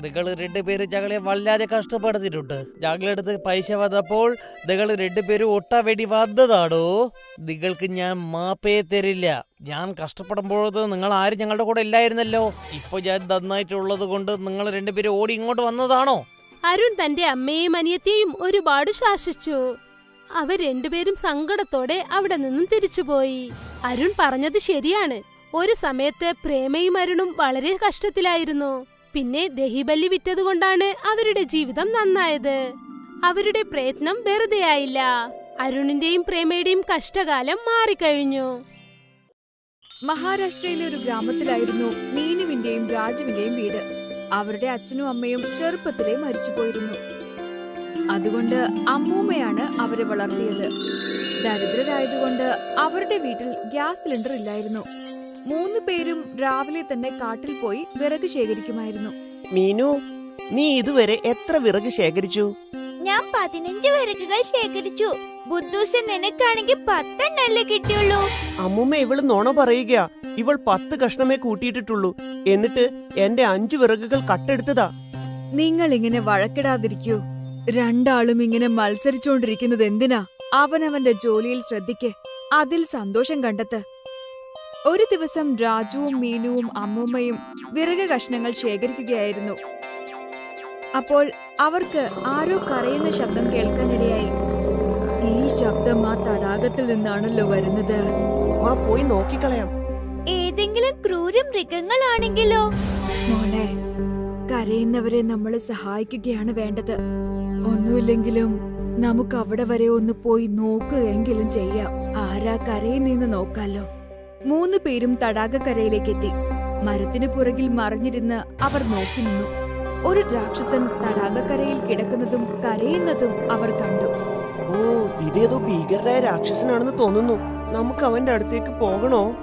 നിങ്ങൾ രണ്ടുപേരും ഞങ്ങളെ വല്ലാതെ കഷ്ടപ്പെടുത്തിയിട്ടുണ്ട്. ഞങ്ങളടുത്ത് പൈസ വന്നപ്പോൾ നിങ്ങൾ രണ്ടുപേരും ഒട്ടാൻ വേണ്ടി വന്നതാണോ? നിങ്ങൾക്ക് ഞാൻ മാപ്പേ തരില്ല. ഞാൻ കഷ്ടപ്പെടുമ്പോഴത് നിങ്ങൾ ആരും ഞങ്ങളുടെ കൂടെ ഇല്ലായിരുന്നല്ലോ. ഇപ്പൊ ഞാൻ നന്നായിട്ടുള്ളത് കൊണ്ട് നിങ്ങൾ രണ്ടുപേരും ഓടി ഇങ്ങോട്ട് വന്നതാണോ? അരുൺ തന്റെ അമ്മയെയും അനിയത്തെയും ഒരുപാട് ശാസിച്ചു. അവർ രണ്ടുപേരും സങ്കടത്തോടെ അവിടെ നിന്നും തിരിച്ചുപോയി. അരുൺ പറഞ്ഞത് ശരിയാണ്. ഒരു സമയത്ത് പ്രേമയും അരുണും വളരെ കഷ്ടത്തിലായിരുന്നു. പിന്നെ ദഹിബലി വിറ്റതുകൊണ്ടാണ് അവരുടെ ജീവിതം നന്നായത്. അവരുടെ പ്രയത്നം വെറുതെയായില്ല. അരുണിന്റെയും പ്രേമയുടെയും കഷ്ടകാലം മാറിക്കഴിഞ്ഞു. മഹാരാഷ്ട്രയിലെ ഒരു ഗ്രാമത്തിലായിരുന്നു മീനുവിന്റെയും രാജുവിന്റെയും വീട്. അവരുടെ അച്ഛനും അമ്മയും ചെറുപ്പത്തിലേ മരിച്ചുപോയിരുന്നു. അതുകൊണ്ട് അമ്മൂമ്മയാണ് അവരെ വളർത്തിയത്. ദരിദ്രരായതുകൊണ്ട് അവരുടെ വീട്ടിൽ ഗ്യാസ് സിലിണ്ടർ ഇല്ലായിരുന്നു. മൂന്ന് പേരും രാവിലെ തന്നെ കാട്ടിൽ പോയി വിറക് ശേഖരിക്കുമായിരുന്നു. മീനു നീ ഇതുവരെ എത്ര വിറക് ശേഖരിച്ചു? ഞാൻ പതിനഞ്ച് വിറകുകൾ ശേഖരിച്ചു. ബുദ്ധൂസ് നിനക്കാണെങ്കിൽ പത്തെണ്ണല്ലേ കിട്ടിയുള്ളൂ. അമ്മൂമ്മ ഇവൾ നോണ പറയുക ഇവൾ പത്ത് കഷ്ണമേ കൂട്ടിയിട്ടിട്ടുള്ളൂ. എന്നിട്ട് എന്റെ അഞ്ചു വിറകുകൾ കട്ടെടുത്തതാ. നിങ്ങൾ ഇങ്ങനെ വഴക്കിടാതിരിക്കൂ. രണ്ടാളും ഇങ്ങനെ മത്സരിച്ചുകൊണ്ടിരിക്കുന്നത് എന്തിനാ? അവനവന്റെ ജോലിയിൽ ശ്രദ്ധിക്കെ. അതിൽ സന്തോഷം കണ്ടെത്ത്. ഒരു ദിവസം രാജുവും മീനുവും അമ്മൂമ്മയും വിറക് കഷ്ണങ്ങൾ ശേഖരിക്കുകയായിരുന്നു. അപ്പോൾ അവർക്ക് ആരോ കരയുന്ന ശബ്ദം കേൾക്കാനിടയായി. ഈ ശബ്ദം ആ തടാകത്തിൽ നിന്നാണല്ലോ വരുന്നത്. ആ പോയി നോക്കിക്കളയാം. ഏതെങ്കിലും ക്രൂര മൃഗങ്ങളാണെങ്കിലോ? മോളെ കരയുന്നവരെ നമ്മൾ സഹായിക്കുകയാണ് വേണ്ടത്. ഒന്നുമില്ലെങ്കിലും നമുക്ക് അവിടെ വരെ ഒന്ന് പോയി നോക്കുകയെങ്കിലും ചെയ്യാം. ആരാ കരയുന്നെന്ന് നോക്കാലോ. മൂന്ന് പേരും തടാകക്കരയിലേക്ക് എത്തി മരത്തിന് പുറകിൽ മറിഞ്ഞിരുന്ന് അവർ നോക്കി നിന്നു. ഒരു രാക്ഷസൻ തടാകക്കരയിൽ കിടക്കുന്നതും കരയുന്നതും അവർ കണ്ടു. ഓ ഇതേതോ ഭീകരരായ രാക്ഷസനാണെന്ന് തോന്നുന്നു. നമുക്ക് അവന്റെ അടുത്തേക്ക് പോകണോ?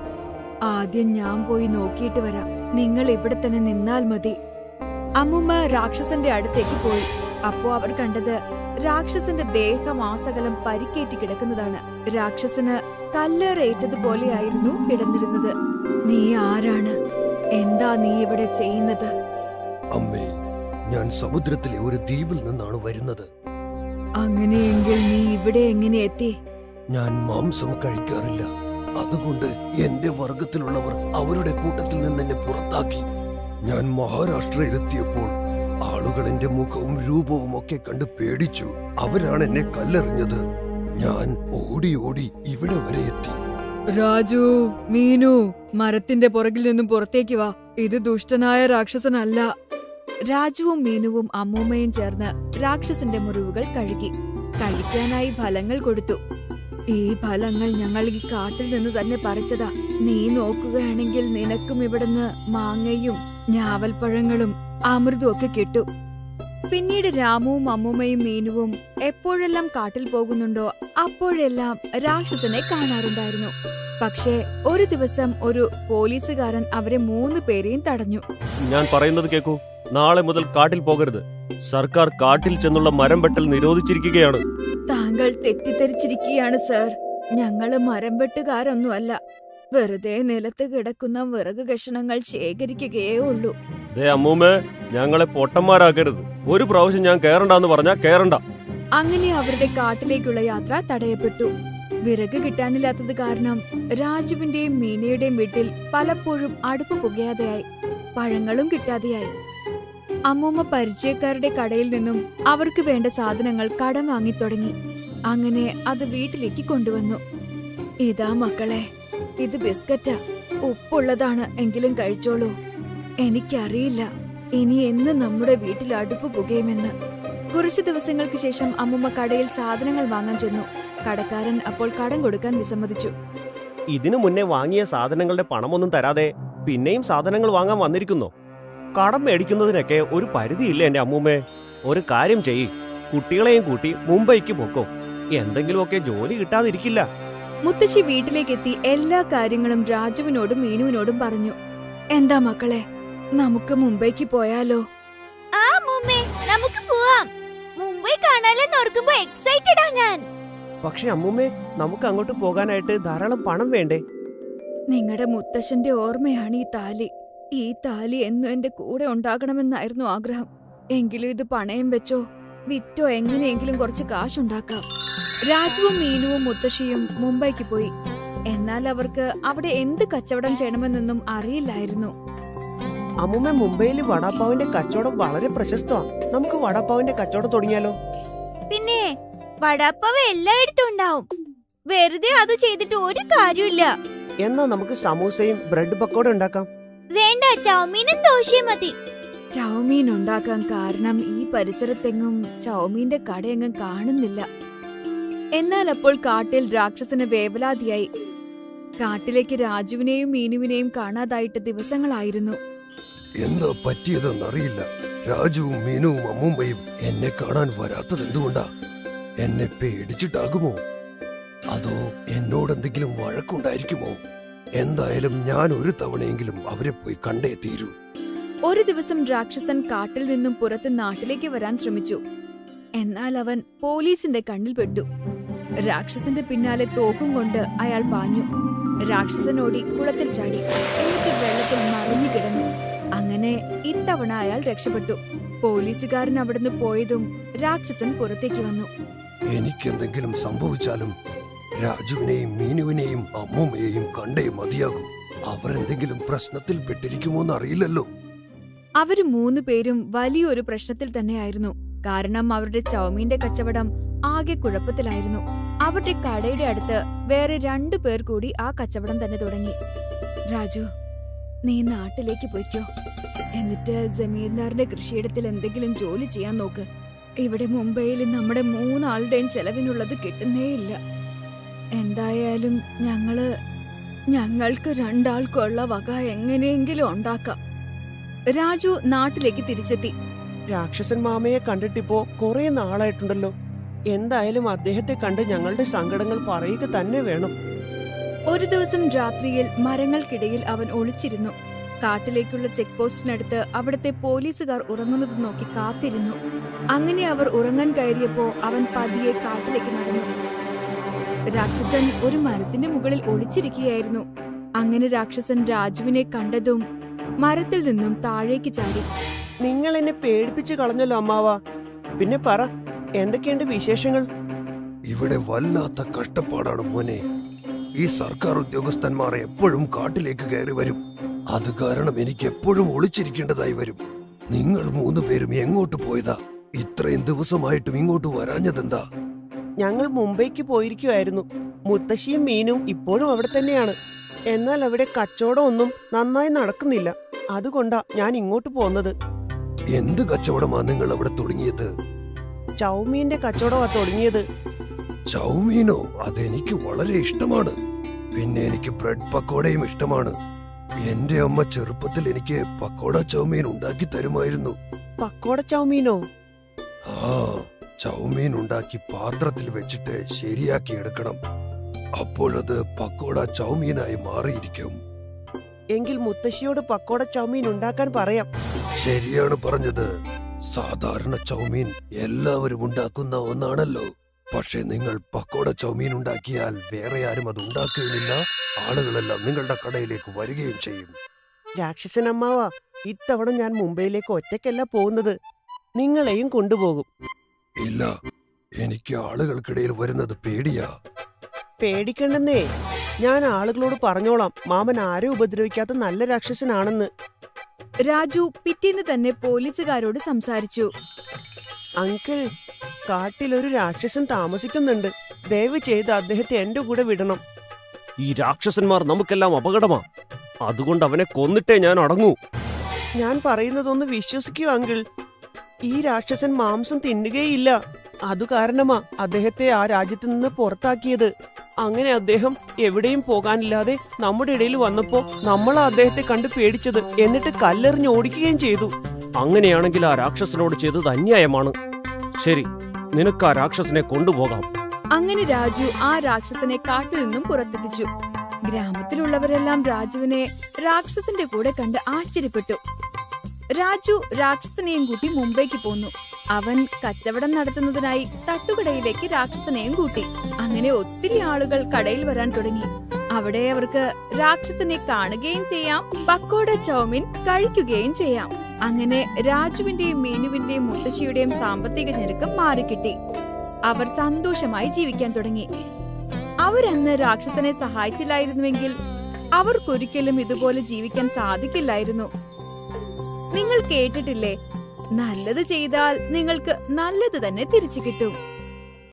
ആദ്യം ഞാൻ പോയി നോക്കിയിട്ട് വരാം. നിങ്ങൾ ഇവിടെ തന്നെ നിന്നാൽ മതി. അമ്മുമ്മ രാക്ഷസന്റെ അടുത്തേക്ക് പോയി. അപ്പോ അവർ കണ്ടത് രാക്ഷസന്റെ ദേഹമാസകലം പരിക്കേറ്റി കിടക്കുന്നതാണ്. രാക്ഷസന് കല്ലേറേറ്റതുപോലെയായിരുന്നു കിടന്നിരുന്നത്. നീ ആരാണ്? എന്താ നീ ഇവിടെ ചെയ്യുന്നത്? അമ്മേ ഞാൻ സമുദ്രത്തിലെ ഒരു ദ്വീപിൽ നിന്നാണ് വരുന്നത്. അങ്ങനെയെങ്കിൽ നീ ഇവിടെ എങ്ങനെ എത്തി? ഞാൻ മാംസം കഴിക്കാറില്ല. അതുകൊണ്ട് എന്റെ വർഗത്തിലുള്ളവർ അവരുടെ കൂട്ടത്തിൽ നിന്ന് എന്നെ പുറത്താക്കി. ഞാൻ മഹാരാഷ്ട്രയിലെത്തിയപ്പോൾ ആളുകൾ എന്റെ മുഖവും രൂപവും ഒക്കെ കണ്ട് പേടിച്ചു. അവരാണ് എന്നെ കല്ലെറിഞ്ഞത്. ഞാൻ ഓടി ഓടി ഇവിടെ വരെ എത്തി. രാജു മീനു മരത്തിന്റെ പുറകിൽ നിന്നും പുറത്തേക്ക് വാ. ഇത് ദുഷ്ടനായ രാക്ഷസനല്ല. രാജുവും മീനുവും അമ്മൂമ്മയും ചേർന്ന് രാക്ഷസന്റെ മുറിവുകൾ കഴുകി. കഴിക്കാനായി ഫലങ്ങൾ കൊടുത്തു. ഈ ഫലങ്ങൾ ഞങ്ങൾ ഈ കാട്ടിൽ നിന്ന് തന്നെ പറിച്ചതാ. നീ നോക്കുകയാണെങ്കിൽ നിനക്കും ഇവിടുന്ന് മാങ്ങയും ഞാവൽപ്പഴങ്ങളും അമൃതും ഒക്കെ കിട്ടും. പിന്നീട് രാമുവും അമ്മൂമ്മയും മീനുവും എപ്പോഴെല്ലാം കാട്ടിൽ പോകുന്നുണ്ടോ അപ്പോഴെല്ലാം രാക്ഷസനെ കാണാറുണ്ടായിരുന്നു. പക്ഷേ ഒരു ദിവസം ഒരു പോലീസുകാരൻ അവരെ മൂന്ന് പേരെയും തടഞ്ഞു. ഞാൻ പറയുന്നത് കേക്കൂ നാളെ മുതൽ കാട്ടിൽ പോകരുത്. സർക്കാർ കാട്ടിൽ ചെന്നുള്ള മരം വെട്ടൽ നിരോധിച്ചിരിക്കുകയാണ്. താങ്കൾ തെറ്റിദ്ധരിച്ചിരിക്കുകയാണ് സർ. ഞങ്ങൾ മരം വെട്ടുകാരൊന്നുമല്ല വെറുതെ നിലത്ത് കിടക്കുന്ന വിറക് കഷണങ്ങൾ ശേഖരിക്കുകയേ ഉള്ളൂ. ദേ അമ്മൂമ്മേ ഞങ്ങളെ പൊട്ടന്മാരാക്കരുത്. ഒരു പ്രാവശ്യം ഞാൻ കേറണ്ടെന്ന് പറഞ്ഞാ കേറണ്ട. അങ്ങനെ അവരുടെ കാട്ടിലേക്കുള്ള യാത്ര തടയപ്പെട്ടു. വിറക് കിട്ടാനില്ലാത്തത് കാരണം രാജുവിന്റെയും മീനയുടെയും വീട്ടിൽ പലപ്പോഴും അടുപ്പ് പുകയാതെയായി. പഴങ്ങളും കിട്ടാതെയായി. അമ്മൂമ്മ പരിചയക്കാരുടെ കടയിൽ നിന്നും അവർക്ക് വേണ്ട സാധനങ്ങൾ കടം വാങ്ങി തുടങ്ങി. അങ്ങനെ അത് വീട്ടിലേക്ക് കൊണ്ടുവന്നു. ഇതാ മക്കളെ ഇത് ബിസ്ക്കറ്റാ. ഉപ്പുള്ളതാണ് എങ്കിലും കഴിച്ചോളൂ. എനിക്കറിയില്ല. ഇനി എന്ന് നമ്മുടെ വീട്ടിൽ അടുപ്പ് പുകയുമെന്ന്. കുറച്ചു ദിവസങ്ങൾക്ക് ശേഷം അമ്മുമ്മ കടയിൽ സാധനങ്ങൾ വാങ്ങാൻ ചെന്നു. കടക്കാരൻ അപ്പോൾ കടം കൊടുക്കാൻ വിസമ്മതിച്ചു. ഇതിനു മുന്നേ വാങ്ങിയ സാധനങ്ങളുടെ പണമൊന്നും തരാതെ പിന്നെയും സാധനങ്ങൾ വാങ്ങാൻ വന്നിരിക്കുന്നു. കടം മേടിക്കുന്നതിനൊക്കെ ഒരു പരിധിയില്ല എന്റെ അമ്മൂമ്മേ? ഒരു കാര്യം ചെയ്യ്. കുട്ടികളെയും കൂട്ടി മുംബൈക്ക് പൊക്കോ. എന്തെങ്കിലുമൊക്കെ ജോലി കിട്ടാതിരിക്കില്ല. മുത്തശ്ശി വീട്ടിലേക്കെത്തി എല്ലാ കാര്യങ്ങളും രാജുവിനോടും മീനുവിനോടും പറഞ്ഞു. എന്താ മക്കളെ നമുക്ക് മുംബൈക്ക് പോയാലോ? ആ മുമ്മേ നമുക്ക് പോവാം. മുംബൈ കാണാലെന്ന് ഓർക്കുമ്പോ എക്സൈറ്റഡ് ആ ഞാൻ. പക്ഷെ അമ്മൂമ്മേ നമുക്ക് അങ്ങോട്ട് പോകാനായിട്ട് ധാരാളം പണം വേണ്ടേ? നിങ്ങളുടെ മുത്തശ്ശന്റെ ഓർമ്മയാണ് ഈ താലി. ഈ താലി എന്നും എന്റെ കൂടെ ഉണ്ടാകണമെന്നായിരുന്നു ആഗ്രഹം. എങ്കിലും ഇത് പണയം വെച്ചോ? വിറ്റോ? എങ്ങനെയെങ്കിലും കുറച്ച് കാശുണ്ടാക്കാം. രാജുവും മീനുവും മുത്തശ്ശിയും മുംബൈക്ക് പോയി. എന്നാൽ അവർക്ക് അവിടെ എന്ത് കച്ചവടം ചെയ്യണമെന്നൊന്നും അറിയില്ലായിരുന്നു. അമ്മൂമ്മ മുംബൈയിൽ വടാപ്പാവിന്റെ കച്ചവടം വളരെ പ്രശസ്തമാണ് നമുക്ക് വടാപ്പാവിന്റെ കച്ചവടം തുടങ്ങിയാലോ? പിന്നെ വടാപ്പാവ് എല്ലായിടത്തും ഉണ്ടാവും. വെറുതെ അത് ചെയ്തിട്ട് ഒരു കാര്യമില്ല എന്നാ നമുക്ക് സമൂസയും ബ്രെഡ് പക്കോട ഉണ്ടാക്കാം. വേണ്ട ചൗമീനും ദോശയും മതി. ചൗമീൻ ഉണ്ടാക്കാൻ കാരണം ഈ പരിസരത്തെങ്ങും ചൗമീന്റെ കടയെങ്ങും കാണുന്നില്ല. എന്നാൽ അപ്പോൾ കാട്ടിൽ രാക്ഷസന് വേവലാതിയായി. കാട്ടിലേക്ക് രാജുവിനെയും മീനുവിനെയും കാണാതായിട്ട് ദിവസങ്ങളായിരുന്നു. എന്താ പറ്റിയതെന്നറിയില്ല. രാജുവും മീനുവും അമ്മുമ്മയും എന്നെ കാണാൻ വരാത്തത് എന്തുകൊണ്ടാ? എന്നെ പേടിച്ചിട്ടാകുമോ? അതോ എന്നോടെന്തെങ്കിലും വഴക്കുണ്ടായിരിക്കുമോ? എന്തായാലും ഞാൻ ഒരു തവണയെങ്കിലും അവരെ പോയി കണ്ടേ തീരൂ. ഒരു ദിവസം രാക്ഷസൻ കാട്ടിൽ നിന്നും പുറത്ത് നാട്ടിലേക്ക് വരാൻ ശ്രമിച്ചു. എന്നാൽ അവൻ പോലീസിന്റെ കണ്ണിൽ പെട്ടു. രാക്ഷസന്റെ പിന്നാലെ തോക്കും കൊണ്ട് അയാൾ പാഞ്ഞു. രാക്ഷസനോടി കുളത്തിൽ ചാടി. എന്നിട്ട് വെള്ളത്തിൽ മറിഞ്ഞു കിടന്നു അങ്ങനെ ഇത്തവണ അയാൾ രക്ഷപ്പെട്ടു. പോലീസുകാരൻ അവിടുന്ന് പോയതും രാക്ഷസൻ പുറത്തേക്ക് വന്നു. എനിക്കെന്തെങ്കിലും സംഭവിച്ചാലും രാജുവിനെയും മീനുവിനെയും അമ്മൂമ്മയെയും കണ്ടേ മതിയാകും. അവരെന്തെങ്കിലും പ്രശ്നത്തിൽ പെട്ടിരിക്കുമോന്ന് അറിയില്ലല്ലോ അവർ മൂന്ന് പേരും വലിയൊരു പ്രശ്നത്തിൽ തന്നെയായിരുന്നു. കാരണം അവരുടെ ചൗമീന്റെ കച്ചവടം ആകെ കുഴപ്പത്തിലായിരുന്നു. അവരുടെ കടയുടെ അടുത്ത് വേറെ രണ്ടു പേർ കൂടി ആ കച്ചവടം തന്നെ തുടങ്ങി. രാജു നീ നാട്ടിലേക്ക് പോയിക്കോ. എന്നിട്ട് ജമീന്ദാറിന്റെ കൃഷിയിടത്തിൽ എന്തെങ്കിലും ജോലി ചെയ്യാൻ നോക്ക്. ഇവിടെ മുംബൈയിൽ നമ്മുടെ മൂന്നാളുടെയും ചെലവിനുള്ളത് കിട്ടുന്നേയില്ല. എന്തായാലും ഞങ്ങൾ ഞങ്ങൾക്ക് രണ്ടാൾക്കുള്ള വക എങ്ങനെയെങ്കിലും ഉണ്ടാക്കാം. രാജു നാട്ടിലേക്ക് തിരിച്ചെത്തി. രാക്ഷസൻ മാമയെ കണ്ടിട്ടിപ്പോ കുറെ നാളായിട്ടുണ്ടല്ലോ. എന്തായാലും അദ്ദേഹത്തെ കണ്ട് ഞങ്ങളുടെ സങ്കടങ്ങൾ പറയുക തന്നെ വേണം. ഒരു ദിവസം രാത്രിയിൽ മരങ്ങൾക്കിടയിൽ അവൻ ഒളിച്ചിരുന്നു. കാട്ടിലേക്കുള്ള ചെക്ക് പോസ്റ്റിനടുത്ത് അവിടുത്തെ പോലീസുകാർ ഉറങ്ങുന്നത് നോക്കി കാത്തിരുന്നു. അങ്ങനെ അവർ ഉറങ്ങാൻ കയറിയപ്പോ അവൻ പതിയെ കാട്ടിലേക്ക് നടന്നു. രാക്ഷസൻ ഒരു മരത്തിന്റെ മുകളിൽ ഒളിച്ചിരിക്കുകയായിരുന്നു. അങ്ങനെ രാക്ഷസൻ രാജുവിനെ കണ്ടതും മരത്തിൽ നിന്നും താഴേക്ക് ചാടി. നിങ്ങൾ എന്നെ പേടിപ്പിച്ചു കളഞ്ഞല്ലോ അമ്മാവ. പിന്നെ പറ എന്തൊക്കെയുണ്ട് വിശേഷങ്ങൾ? ഇവിടെ വല്ലാത്ത കഷ്ടപ്പാടാണ് മോനെ. ഈ സർക്കാർ ഉദ്യോഗസ്ഥന്മാർ എപ്പോഴും കാട്ടിലേക്ക് കയറി വരും. അത് കാരണം എനിക്ക് എപ്പോഴും ഒളിച്ചിരിക്കേണ്ടതായി വരും. നിങ്ങൾ മൂന്ന് പേരും എങ്ങോട്ട് പോയതാ? ഇത്രയും ദിവസമായിട്ടും ഇങ്ങോട്ട് വരാഞ്ഞതെന്താ? ഞങ്ങൾ മുംബൈക്ക് പോയിരിക്കുമായിരുന്നു മുത്തശ്ശിയും മീനും ഇപ്പോഴും അവിടെ തന്നെയാണ്. എന്നാൽ അവിടെ കച്ചവടം ഒന്നും നന്നായി നടക്കുന്നില്ല. അതുകൊണ്ടാ ഞാൻ ഇങ്ങോട്ട് പോന്നത്. എന്ത് കച്ചവടമാ നിങ്ങൾ അവിടെ തുടങ്ങിയത്? ചൗമീന്റെ കച്ചവടമാ തുടങ്ങിയത്. ചൗമീനോ? അതെനിക്ക് വളരെ ഇഷ്ടമാണ്. പിന്നെ എനിക്ക് ബ്രെഡ് പക്കോടയും ഇഷ്ടമാണ്. എന്റെ അമ്മ ചെറുപ്പത്തിൽ എനിക്ക് പക്കോട ചൗമീൻ ഉണ്ടാക്കി തരുമായിരുന്നു. പക്കോട ചൗമീനോ? ആ ചൗമീൻ ഉണ്ടാക്കി പാത്രത്തിൽ വെച്ചിട്ട് ശരിയാക്കി എടുക്കണം. അപ്പോഴത് പക്കോട ചൗമീനായി മാറിയിരിക്കും. എങ്കിൽ മുത്തശ്ശിയോട് പക്കോട ചൗമീൻ ഉണ്ടാക്കാൻ പറയാം. ശരിയാണ് പറഞ്ഞത്. സാധാരണ ചൗമീൻ എല്ലാവരും ഉണ്ടാക്കുന്ന ഒന്നാണല്ലോ. പക്ഷെ നിങ്ങൾ പക്കോട ചൗമീൻ ഉണ്ടാക്കിയാൽ വേറെ ആരും അത് ഉണ്ടാക്കുകയില്ല. ആളുകളെല്ലാം നിങ്ങളുടെ കടയിലേക്ക് വരികയും ചെയ്യും. രാക്ഷസൻ അമ്മാവാ ഇത്തവണ ഞാൻ മുംബൈയിലേക്ക് ഒറ്റയ്ക്കല്ല പോകുന്നത്. നിങ്ങളെയും കൊണ്ടുപോകും. ഇല്ല എനിക്ക് ആളുകൾക്കിടയിൽ വരുന്നത് പേടിയാ. പേടിക്കണ്ടെന്നേ. ഞാൻ ആളുകളോട് പറഞ്ഞോളാം. മാമൻ ആരും ഉപദ്രവിക്കാത്ത നല്ല രാക്ഷസനാണെന്ന്. രാജു പിറ്റേന്ന് തന്നെ പോലീസുകാരോട് സംസാരിച്ചു. അങ്കിൾ കാട്ടിലൊരു രാക്ഷസൻ താമസിക്കുന്നുണ്ട്. ദയവ് ചെയ്ത് അദ്ദേഹത്തെ എന്റെ കൂടെ വിടണം. ഈ രാക്ഷസന്മാർ നമുക്കെല്ലാം അപകടമാ. അതുകൊണ്ട് അവനെ കൊന്നിട്ടേ ഞാൻ അടങ്ങൂ. ഞാൻ പറയുന്നതൊന്ന് വിശ്വസിക്കൂ അങ്കിൾ. ഈ രാക്ഷസൻ മാംസം തിന്നുകയില്ല. അതു കാരണമാ അദ്ദേഹത്തെ ആ രാജ്യത്ത് നിന്ന് പുറത്താക്കിയത്. അങ്ങനെ അദ്ദേഹം എവിടെയും പോകാനില്ലാതെ നമ്മുടെ ഇടയിൽ വന്നപ്പോ നമ്മൾ അദ്ദേഹത്തെ കണ്ട് പേടിച്ചത്. എന്നിട്ട് കല്ലെറിഞ്ഞ് ഓടിക്കുകയും ചെയ്തു. അങ്ങനെയാണെങ്കിൽ ആ രാക്ഷസനോട് ചെയ്തത് അന്യായമാണ്. ശരി നിനക്ക് ആ രാക്ഷസനെ കൊണ്ടുപോകാം. അങ്ങനെ രാജു ആ രാക്ഷസനെ കാട്ടിൽ നിന്നും പുറത്തെത്തിച്ചു. ഗ്രാമത്തിലുള്ളവരെല്ലാം രാജുവിനെ രാക്ഷസന്റെ കൂടെ കണ്ട് ആശ്ചര്യപ്പെട്ടു. രാജു രാക്ഷസനെയും കൂട്ടി മുംബൈക്ക് പോന്നു. അവൻ കച്ചവടം നടത്തുന്നതിനായി തട്ടുകടയിലേക്ക് രാക്ഷസനെയും കൂട്ടി. അങ്ങനെ ഒത്തിരി ആളുകൾ കടയിൽ വരാൻ തുടങ്ങി. അവിടെ അവർക്ക് രാക്ഷസനെ കാണുകയും ചെയ്യാം പക്കോട ചൗമിൻ കഴിക്കുകയും ചെയ്യാം. അങ്ങനെ രാജുവിന്റെയും മീനുവിന്റെയും മുത്തശ്ശിയുടെയും സാമ്പത്തിക ഞെരുക്കം മാറിക്കിട്ടി. അവർ സന്തോഷമായി ജീവിക്കാൻ തുടങ്ങി. അവരന്ന് രാക്ഷസനെ സഹായിച്ചില്ലായിരുന്നുവെങ്കിൽ അവർക്കൊരിക്കലും ഇതുപോലെ ജീവിക്കാൻ സാധിക്കില്ലായിരുന്നു. നിങ്ങൾ കേട്ടിട്ടില്ലേ? നല്ലത് ചെയ്താൽ നിങ്ങൾക്ക് നല്ലത് തന്നെ തിരിച്ചു കിട്ടും.